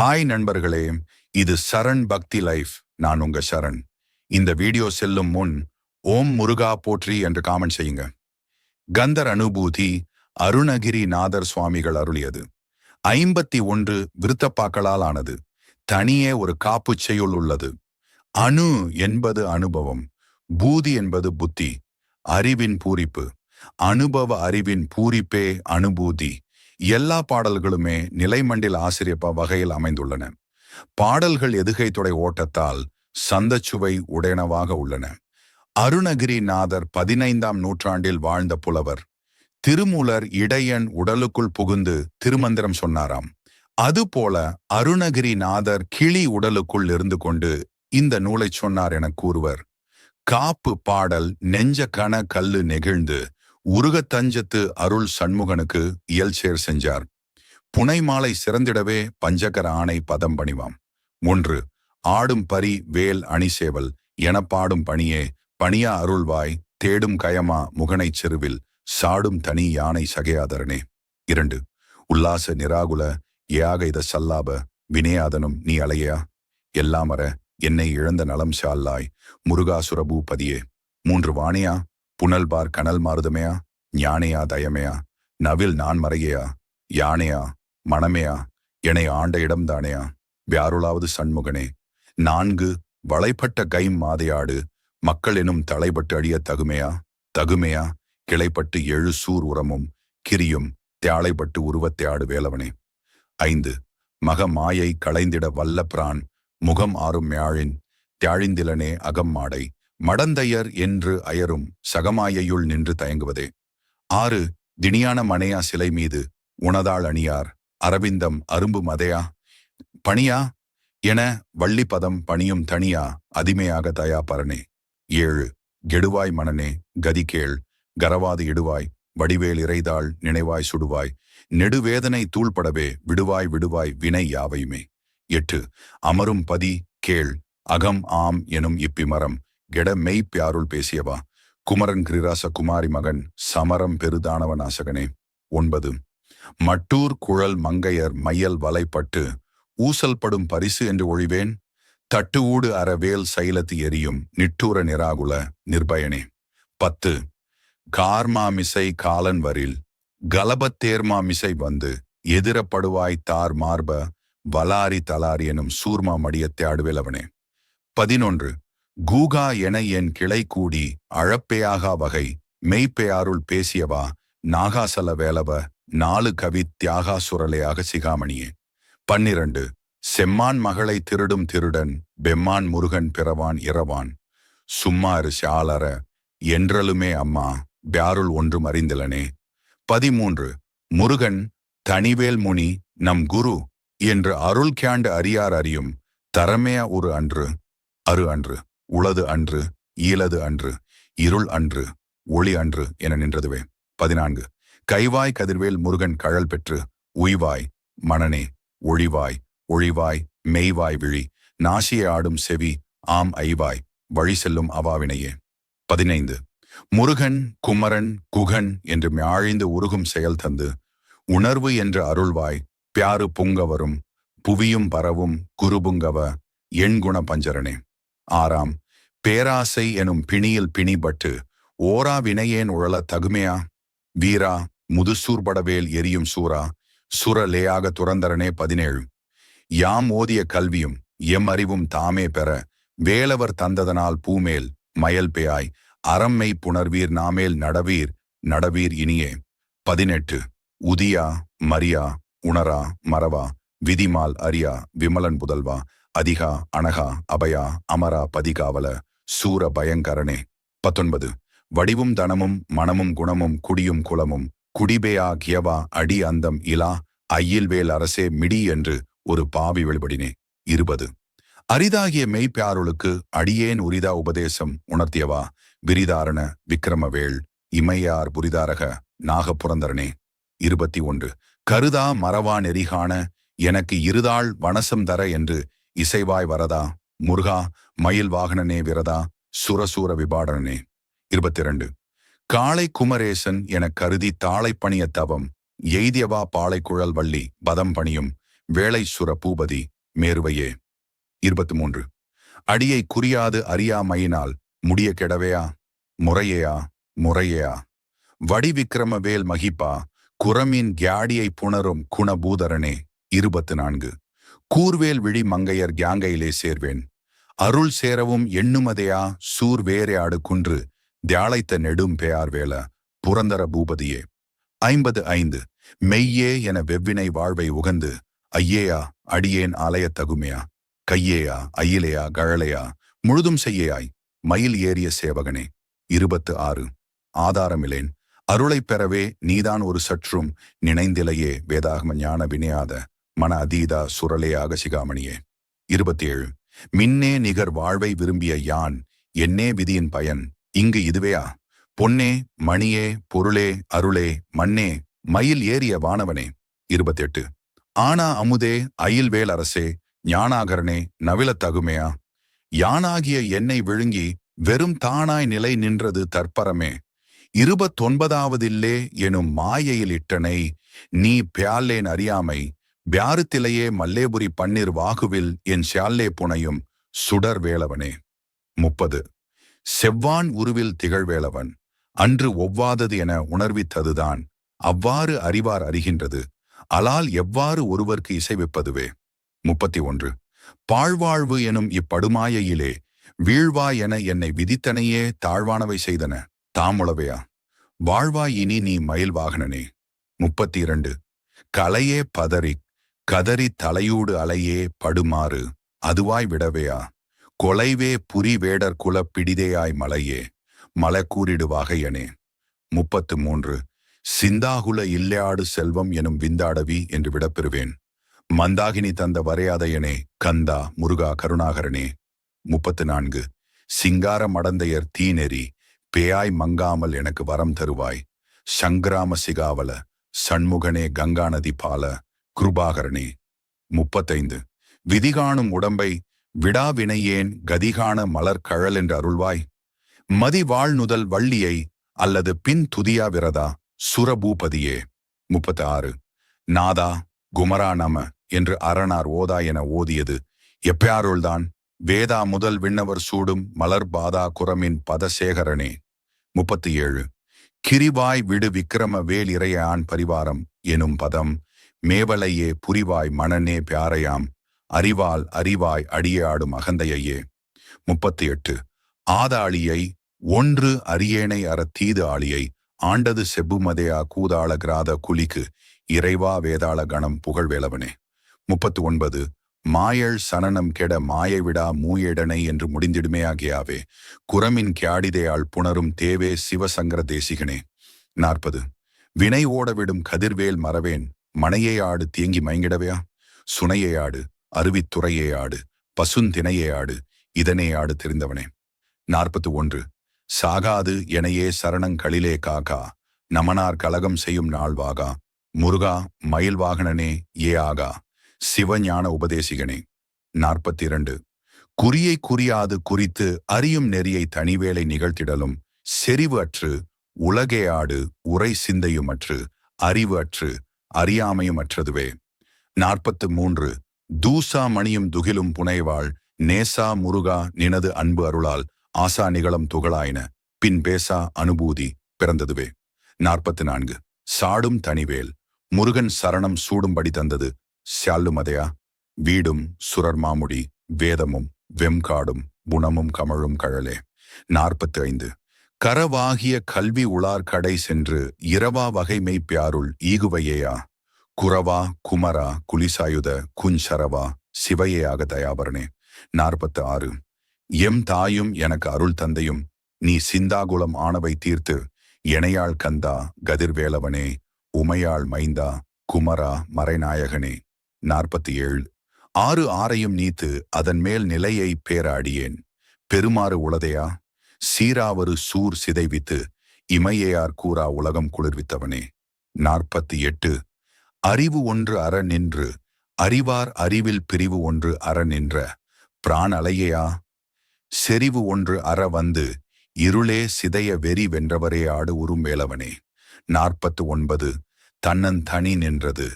Hi நண்பர்களே. இது சரண் பக்தி லைஃப். நான் உங்க சரண். இந்த வீடியோ செல்லும் முன் ஓம் முருகா போற்றி என்று காமெண்ட் செய்யுங்க. கந்தர் அனுபூதி அருணகிரி நாதர் சுவாமிகள் அருளியது. ஐம்பத்தி ஒன்று விருத்தப்பாக்களால் ஆனது. தனியே ஒரு காப்புச் செய்யுள் உள்ளது. அணு என்பது அனுபவம். பூதி என்பது புத்தி. அறிவின் பூரிப்பு. அனுபவ அறிவின் பூரிப்பே அனுபூதி. எல்லா பாடல்களுமே நிலைமண்டில் ஆசிரியப்ப வகையில் அமைந்துள்ளன. பாடல்கள் எதுகை தொடை ஓட்டத்தால் சந்தச்சுவை உடையனவாக உள்ளன. அருணகிரிநாதர் பதினைந்தாம் நூற்றாண்டில் வாழ்ந்த புலவர். திருமூலர் இடையன் உடலுக்குள் புகுந்து திருமந்திரம் சொன்னாராம். அதுபோல அருணகிரிநாதர் கிளி உடலுக்குள் இருந்து கொண்டு இந்த நூலை சொன்னார் என கூறுவர். காப்பு பாடல் நெஞ்ச கன கல்லு நெகிழ்ந்து உருகத்தஞ்சத்து அருள் சண்முகனுக்கு இயல்சேர் செஞ்சார். புனை மாலை சிறந்திடவே பஞ்சகர ஆணை பதம் பணிவாம். ஒன்று ஆடும் பரி வேல் அணிசேவல் எனப்பாடும் பணியே பணியா அருள்வாய் தேடும் கயமா முகனைச் செருவில் சாடும் தனி யானை சகையாதரனே. இரண்டு உல்லாச நிராகுல ஏயாக இத சல்லாப வினயாதனும் நீ அலையா? எல்லாமர என்னை இழந்த நலம் சால்லாய் முருகாசுரபூ பதியே மூன்று வாணியா? புனல்பார் கனல் மாறுதமையா? ஞானையா தயமையா? நவில் நான் மறையையா? யானையா? மணமையா? என்னை ஆண்ட இடம்தானையா வியாருளாவது சண்முகனே நான்கு வளைப்பட்ட கை மாதையாடு மக்கள் எனும் தலைப்பட்டு அழிய தகுமையா? தகுமையா? கிளைப்பட்டு எழு சூர் உரமும் கிரியும் தியாழைப்பட்டு உருவத்தை ஆடு வேலவனே. ஐந்து மக மாயை களைந்திட வல்ல பிரான் முகம் ஆறும் யாழின் தியாழிந்திலனே அகம் மாடை மடந்தையர் என்று அயரும் சகமாயையுள் நின்று தயங்குவதே. ஆறு திணியான மனையா சிலை மீது உணதாள் அணியார். அரவிந்தம் அரும்பு மதையா? பணியா? என வள்ளிப்பதம் பணியும் தனியா அதிமையாக தயா பரனே. ஏழு கெடுவாய் மனனே கதிகேள் கரவாது இடுவாய் வடிவேல் இறைதாள் நினைவாய் சுடுவாய். நெடுவேதனை தூள்படவே விடுவாய் விடுவாய் வினை யாவையுமே. எட்டு அமரும் பதி கேள். அகம் ஆம் எனும் இப்பிமரம். கெட மெய்ப்பியாருள் பேசியவா? குமரன் கிரிராச குமாரி மகன் சமரம் பெருதானவன் ஆசகனே ஒன்பது. மட்டூர் குழல் மங்கையர் மையல் வலைப்பட்டு ஊசல் படும் பரிசு என்று ஒழிவேன்? தட்டு ஊடு அறவேல் சைலத்து எரியும் நிட்டூர நிராகுல நிர்பயனே. பத்து. கார்மாமிசை காலன் வரில் கலபத்தேர்மாமிசை வந்து எதிரப்படுவாய் தார் மார்ப வலாரி தலாரி எனும் சூர்மா மடியத்தை அடுவேலவனே பதினொன்று. கூகா என என் கிளை கூடி அழப்பேயாகா வகை மெய்ப்பெயாருள் பேசியவா நாகாசல வேலவ நாலு கவி தியாகா சுரலையாக சிகாமணியே. பன்னிரண்டு செம்மான் மகளை திருடும் திருடன் பெம்மான் முருகன் பிறவான் இரவான் சும்மாறு சாளர என்றலுமே அம்மா பியாருள் ஒன்றும் அறிந்திலனே. பதிமூன்று முருகன் தனிவேல் முனி நம் குரு என்று அருள் கேண்டு அறியார் அறியும் தரமையா ஒரு அன்று அரு அன்று. உளது அன்று ஈலது அன்று இருள் அன்று ஒளி அன்று என நின்றதுவே. பதினான்கு. கைவாய் கதிர்வேல் முருகன் கழல் பெற்று உய்வாய் மணனே ஒழிவாய் ஒழிவாய் மெய்வாய் விழி நாசியை ஆடும் செவி ஆம் ஐவாய் வழி செல்லும் அவாவினையே. பதினைந்து. முருகன் குமரன் குகன் என்று மியாழிந்து உருகும் செயல் தந்து உணர்வு என்று அருள்வாய் பியாறு புங்கவரும் புவியும் பரவும் குருபுங்கவ எண்குண பஞ்சரனே. ஆறாம் பேராசை எனும் பிணியில் பிணிபட்டு ஓரா வினையேன் உழல தகுமையா? வீரா முதுசூர்படவேல் எரியும் சூரா சுரலேயாக துறந்தரனே பதினேழு. யாம் ஓதிய கல்வியும் எம் அறிவும் தாமே பெற வேலவர் தந்ததனால் பூமேல் மயல் பெயாய் அறம்மை புணர்வீர் நாமேல் நடவீர் நடவீர் இனியே. பதினெட்டு உதியா மரியா உணரா மரவா விதிமால் அரியா விமலன் புதல்வா அதிகா அனகா அபயா அமரா பதிகாவல சூர பயங்கரனே. பத்தொன்பது. வடிவும் தனமும் மனமும் குணமும் குடியும் குலமும் குடிபேயா கியவா அடி அந்தம் இலா ஐயில்வேல் அரசே மிடி என்று ஒரு பாவி வெளிபடினே. இருபது. அரிதாகிய மெய்ப்பியாருளுக்கு அடியேன் உரிதா உபதேசம் உணர்த்தியவா விரிதாரண விக்ரமவேள் இமையார் புரிதாரக நாகப்புரந்தரனே. இருபத்தி ஒன்று. கருதா மரவா நெறிகாண எனக்கு இருதாள் வனசம் தர என்று இசைவாய் வரதா? முருகா மயில் வாகனனே விரதா? சுரசூர விபாடனே இருபத்தி இரண்டு காளை குமரேசன் என கருதி தாளை பணிய தவம் எய்தியவா பாலை குழல் வள்ளி பதம் பணியும் வேளை சுர பூபதி மேருவையே. இருபத்தி மூன்று அடியை குறியாது அறியாமையினால் முடிய கெடவையா? முறையேயா? முறையேயா? வடிவிக்கிரம வேல் மகிப்பா குரமின் கியாடியை புணரும் குணபூதரனே. இருபத்து நான்கு கூர்வேல் விழி மங்கையர் கியாங்கையிலே சேர்வேன். அருள் சேரவும் எண்ணுமதையா? சூர் வேறையாடு குன்று. தியாழைத்த நெடும் பெயார் வேல புரந்தர பூபதியே. ஐம்பது ஐந்து. மெய்யே என வெவ்வினை வாழ்வை உகந்து. ஐயேயா அடியேன் ஆலயத் தகுமையா? கையேயா அயிலையா கழலையா? முழுதும் செய்யேயாய். மயில் ஏறிய சேவகனே. இருபத்து ஆறு. ஆதாரமிலேன். அருளைப் பெறவே நீதான் ஒரு சற்றும் நினைந்திலையே வேதாகம ஞான வினையாத. மன அதீதா சுரலேயாக சிகாமணியே இருபத்தி ஏழு மின்னே நிகர் வாழ்வை விரும்பிய யான் என்னே விதியின் பயன் இங்கு இதுவேயா? பொன்னே மணியே பொருளே அருளே மண்ணே மயில் ஏறிய வானவனே. இருபத்தெட்டு. ஆனா அமுதே அயில்வேல் அரசே ஞானாகரனே நவில தகுமையா? யானாகிய என்னை விழுங்கி வெறும் தானாய் நிலை நின்றது தற்பரமே. இருபத்தொன்பதாவதில்லே எனும் மாயையில் இட்டனை நீ பியாலேன் அறியாமை பியாருத்திலேயே மல்லேபுரி பன்னீர் வாகுவில் என் ஷால்லே புனையும் சுடர் வேளவனே. முப்பது. செவ்வான் உருவில் திகழ்வேளவன் அன்று ஒவ்வாதது என உணர்வித்ததுதான் அவ்வாறு அறிவார் அறிகின்றது அலால் எவ்வாறு ஒருவர்க்கு இசைவிப்பதுவே முப்பத்தி ஒன்று. பாழ்வாழ்வு எனும் இப்படுமாயையிலே வீழ்வாய் என என்னை விதித்தனையே தாழ்வானவை செய்தன தாமுளவையா? வாழ்வாய் இனி நீ மயில் வாகனனே முப்பத்தி இரண்டு. கலையே பதறி கதறி தலையூடு அலையே படுமாறு அதுவாய் விடவேயா? கொலைவே புரி வேடர் குல பிடிதேயாய் மலையே மலக்கூறிடுவாகையனே. முப்பத்து மூன்று சிந்தாகுல இல்லையாடு செல்வம் எனும் விந்தாடவி என்று விடப்பெறுவேன். மந்தாகினி தந்த வரையாதையனே கந்தா முருகா கருணாகரனே. முப்பத்து நான்கு சிங்கார மடந்தையர் தீநெறி பேயாய் மங்காமல் எனக்கு வரம் தருவாய். சங்கிராம சிகாவல சண்முகனே கங்கா நதி பால கிருபாகரனே முப்பத்தைந்து. விதிகாணும் உடம்பை விடாவினையேன் கதிகான மலர் கழல் என்று அருள்வாய். மதி வாழ்நுதல் வள்ளியை அல்லது பின் துதியா விரதா சுரபூபதியே. முப்பத்தி ஆறு நாதா குமரா நம என்று அரணார் ஓதா என ஓதியது. எப்பயாருள்தான் வேதா முதல் விண்ணவர் சூடும் மலர் பாதா குரமின் பதசேகரனே. முப்பத்தி ஏழு. கிரிவாய் விடு விக்கிரம வேல் ஆண் பரிவாரம் எனும் பதம் மேவலையே புரிவாய் மணனே பியாரையாம் அறிவால் அறிவாய் அடியாடும் அகந்தையையே. முப்பத்தி எட்டு ஆதாளியை ஒன்று அரியேனை அற தீது ஆளியை ஆண்டது செப்புமதையா கூதாள கிராத குலிக்கு இறைவா வேதாள கணம் புகழ்வேலவனே முப்பத்து ஒன்பது மாயள் சனனம் கெட மாயை விடா மூயடனை என்று முடிந்திடுமே ஆகியாவே குரமின் கியாடிதையாள் புணரும் தேவே சிவசங்கர தேசிகனே. நாற்பது வினை ஓடவிடும் கதிர்வேல் மறவேன் மனையை ஆடு தேங்கி மயங்கிடவையா? சுனையை ஆடு அருவித்துறையே ஆடு பசுந்தினையே ஆடு இதனே ஆடு தெரிந்தவனே. நாற்பத்து ஒன்று சாகாது எனையே சரணங்களிலே காகா நமனார் கலகம் செய்யும் நாள்வாகா முருகா மயில் வாகனனே ஏ ஆகா சிவஞான உபதேசிகனே. நாற்பத்தி இரண்டு குறியை குறியாது குறித்து அறியும் நெறியை தனிவேளை நிகழ்த்திடலும் செறிவு அற்று உலகே ஆடு உரை சிந்தையுமற்று அறிவு அற்று அறியாமையும் அற்றதுவே நாற்பத்து மூன்று. தூசா மணியும் துகிலும் புனைவாள் நேசா முருகா நினது அன்பு அருளால் ஆசா நிகழம் துகளாயின பின் பேசா அனுபூதி பிறந்ததுவே. நாற்பத்து நான்கு. சாடும் தனிவேல் முருகன் சரணம் சூடும்படி தந்தது சியாலுமதையா வீடும் சுரர் மாமுடி வேதமும் வெம்காடும் குணமும் கமழும் கழலே. நாற்பத்தி ஐந்து. கரவாகிய கல்வி உளார் கடை சென்று இரவா வகை மெய்ப்பியாருள் ஈகுவையேயா. குரவா குமரா குலிசாயுத குஞ்சரவா சிவையாக தயாபரனே. நாற்பத்து ஆறு எம் தாயும் எனக்கு அருள் தந்தையும் நீ சிந்தாகுலம் ஆனவை தீர்த்து எனையாள் கந்தா கதிர்வேலவனே உமையாள் மைந்தா குமரா மறைநாயகனே. நாற்பத்தி ஏழு ஆறு ஆறையும் நீத்து அதன் மேல் நிலையை பேராடியேன். பெருமாறு உளதையா? சீராவரு சூர் சிதைவித்து இமையையார் கூறா உலகம் குளிர்வித்தவனே. நாற்பத்தி எட்டு அறிவு ஒன்று அற நின்று அறிவார் அறிவில் பிரிவு ஒன்று அற நின்ற பிரான் அலையையா? செறிவு ஒன்று அற வந்து இருளே சிதைய வெறி வென்றவரே ஆடு உரும் வேலவனே நாற்பத்து ஒன்பது தன்னன் தனி நின்றது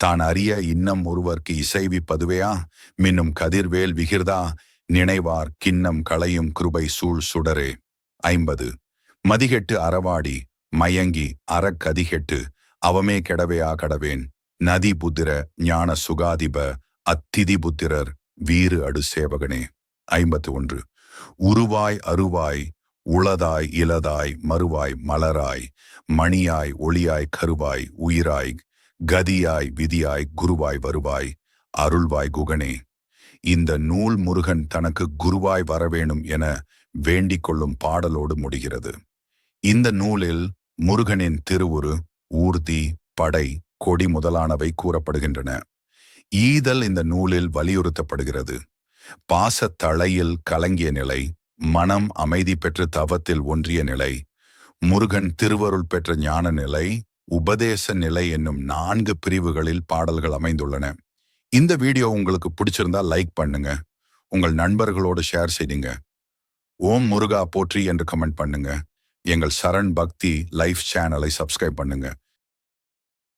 தான் அறிய இன்னம் ஒருவர்க்கு இசைவிப்பதுவையா மின்னும் கதிர்வேல் விகிர்தா? நினைவார் கிண்ணம் களையும் கிருபை சூழ் சுடரே. ஐம்பது. மதிகெட்டு அறவாடி மயங்கி அறக்கதிகெட்டு அவமே கெடவையா கடவேன். நதி புத்திர ஞான சுகாதிப அத்திதி புத்திரர் வீறு அடு சேவகனே. ஐம்பத்து ஒன்று உருவாய் அருவாய் உளதாய் இலதாய் மறுவாய் மலராய் மணியாய் ஒளியாய் கருவாய் உயிராய் கதியாய் விதியாய் குருவாய் வருவாய் அருள்வாய் குகனே. இந்த நூல் முருகன் தனக்கு குருவாய் வரவேணும் என வேண்டிக் கொள்ளும் பாடலோடு முடிகிறது. இந்த நூலில் முருகனின் திருவுரு ஊர்தி படை கொடி முதலானவை கூறப்படுகின்றன. ஈதல் இந்த நூலில் வலியுறுத்தப்படுகிறது. பாச தலையில் கலங்கிய நிலை மனம் அமைதி பெற்று தவத்தில் ஒன்றிய நிலை முருகன் திருவருள் பெற்ற ஞான நிலை உபதேச நிலை என்னும் நான்கு பிரிவுகளில் பாடல்கள் அமைந்துள்ளன. இந்த வீடியோ உங்களுக்கு பிடிச்சிருந்தா லைக் பண்ணுங்க. உங்கள் நண்பர்களோடு ஷேர் செய்யுங்க. ஓம் முருகா போற்றி என்று கமெண்ட் பண்ணுங்க. எங்கள் சரண் பக்தி லைஃப் சேனலை சப்ஸ்கிரைப் பண்ணுங்க.